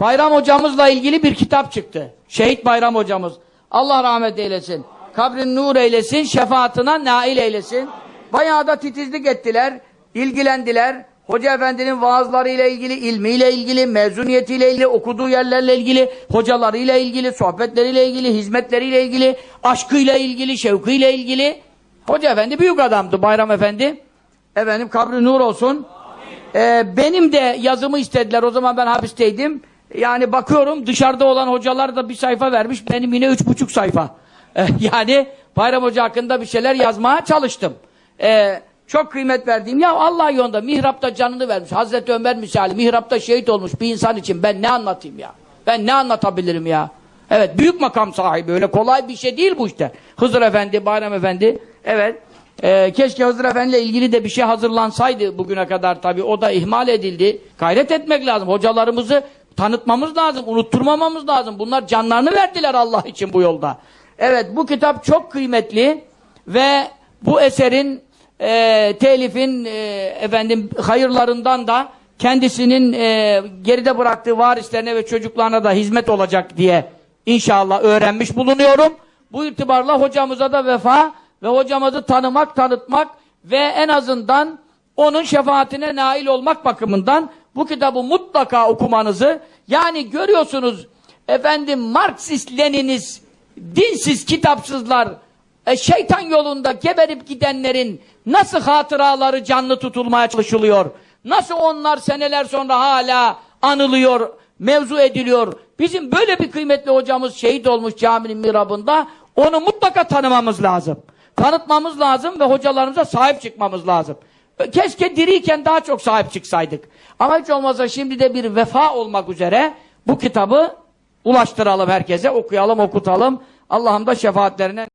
Bayram hocamızla ilgili bir kitap çıktı. Şehit Bayram hocamız. Allah rahmet eylesin. Kabrin nur eylesin, şefaatine nail eylesin. Bayağı da titizlik ettiler, ilgilendiler. Hoca efendinin vaazlarıyla ilgili, ilmiyle ilgili, mezuniyetiyle ilgili, okuduğu yerlerle ilgili, hocalarıyla ilgili, sohbetleriyle ilgili, hizmetleriyle ilgili, aşkıyla ilgili, şevkıyla ilgili. Hoca efendi büyük adamdı Bayram efendi. Efendim kabri nur olsun. Ee, benim de yazımı istediler. O zaman ben hapisteydim. Yani bakıyorum dışarıda olan hocalar da bir sayfa vermiş. Benim yine üç buçuk sayfa. Ee, yani Bayram Hoca hakkında bir şeyler yazmaya çalıştım. Ee, çok kıymet verdiğim ya Allah yolunda mihrapta canını vermiş. Hazreti Ömer misali mihrapta şehit olmuş bir insan için ben ne anlatayım ya? Ben ne anlatabilirim ya? Evet büyük makam sahibi öyle kolay bir şey değil bu işte. Hızır Efendi, Bayram Efendi evet. Ee, keşke Hızır Efendi ile ilgili de bir şey hazırlansaydı bugüne kadar tabii o da ihmal edildi. Gayret etmek lazım. Hocalarımızı tanıtmamız lazım, unutturmamamız lazım. Bunlar canlarını verdiler Allah için bu yolda. Evet bu kitap çok kıymetli ve bu eserin e, telifin e, efendim hayırlarından da kendisinin e, geride bıraktığı varislerine ve çocuklarına da hizmet olacak diye inşallah öğrenmiş bulunuyorum. Bu itibarla hocamıza da vefa ve hocamızı tanımak, tanıtmak ve en azından onun şefaatine nail olmak bakımından bu kitabı mutlaka okumanızı yani görüyorsunuz efendim Marksist, Leninist, dinsiz kitapsızlar e, şeytan yolunda geberip gidenlerin nasıl hatıraları canlı tutulmaya çalışılıyor? Nasıl onlar seneler sonra hala anılıyor, mevzu ediliyor? Bizim böyle bir kıymetli hocamız şehit olmuş caminin mirabında. Onu mutlaka tanımamız lazım. Tanıtmamız lazım ve hocalarımıza sahip çıkmamız lazım. Keşke diriyken daha çok sahip çıksaydık. Ama hiç olmazsa şimdi de bir vefa olmak üzere bu kitabı ulaştıralım herkese, okuyalım, okutalım. Allah'ım da şefaatlerine